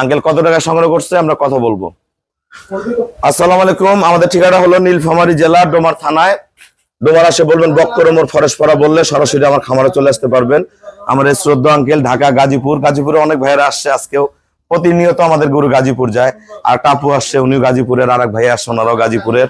Uncle কত টাকা সংগ্রহ করছে আমরা কথা বলব। আসসালাম আলাইকুম, আমাদের ঠিকানা হলো নীলফামারী জেলা, ডোমার থানায়। ডোমার আসে বলবেন বক্করমোর পরা বললে সরাসরি আমার খামারে চলে আসতে পারবেন। আমার এই শ্রদ্ধা আঙ্কেল, ঢাকা, গাজীপুর। গাজীপুরে অনেক ভাইয়েরা আসছে আজকেও। প্রতিনিয়ত আমাদের গুরু গাজীপুর যায়। আর টাপু আসছে, উনিও গাজীপুরের আর এক ভাই আসছে, ওনারাও গাজীপুরের।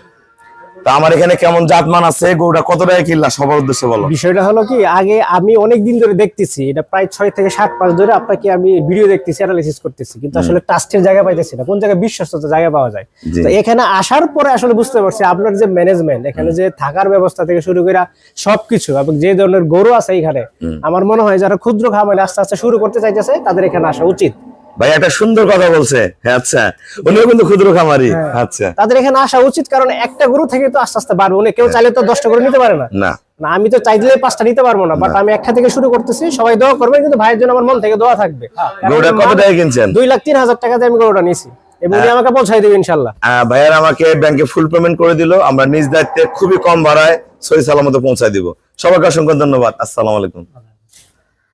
তা আমার এখানে কেমন জাতমান আছে গরুটা কত টাকা কিনলা সবার উদ্দেশ্যে বলো। বিষয়টা হলো কি আগে আমি অনেক দিন ধরে দেখতেছি এটা প্রায় ছয় থেকে সাত মাস ধরে আপনাকে আমি ভিডিও দেখতেছি অ্যানালিসিস করতেছি কিন্তু আসলে ট্রাস্টের জায়গা পাইতেছি না কোন জায়গায় বিশ্বস্ততার জায়গা পাওয়া যায়। তো এখানে আসার পরে আসলে বুঝতে পারছি আপনার যে ম্যানেজমেন্ট এখানে যে থাকার ব্যবস্থা থেকে শুরু করে সবকিছু এবং যে ধরনের গরু আছে এখানে আমার মনে হয় যারা ক্ষুদ্র খামারে আস্তে আস্তে শুরু করতে চাইতেছে তাদের এখানে আসা উচিত। ভাই একটা সুন্দর কথা বলছে। হ্যাঁ আচ্ছা। উনিও কিন্তু ক্ষুদ্র খামারি। হ্যাঁ। আচ্ছা। তাদের এখানে আসা উচিত কারণ একটা গরু থেকে তো আস্তে আস্তে বাড়বে। উনি কেউ চাইলে তো দশটা গরু নিতে পারে না। না। না আমি তো চাইলে পাঁচটা নিতে পারব না বাট আমি একটা থেকে শুরু করতেছি সবাই দোয়া করবেন কিন্তু ভাইয়ের জন্য আমার মন থেকে দোয়া থাকবে। গরুটা কত টাকা কিনছেন? দুই লাখ তিন হাজার টাকা দিয়ে আমি গরুটা নিয়েছি। আমাকে পৌঁছাই দেবে ইনশাল্লাহ। আহ, ভাইয়ার আমাকে ব্যাংকে ফুল পেমেন্ট করে দিল। আমরা নিজ দায়িত্বে খুবই কম ভাড়ায় সহি সালামতে পৌঁছায় দিব। সবাইকে অসংখ্য ধন্যবাদ। আসসালামু আলাইকুম।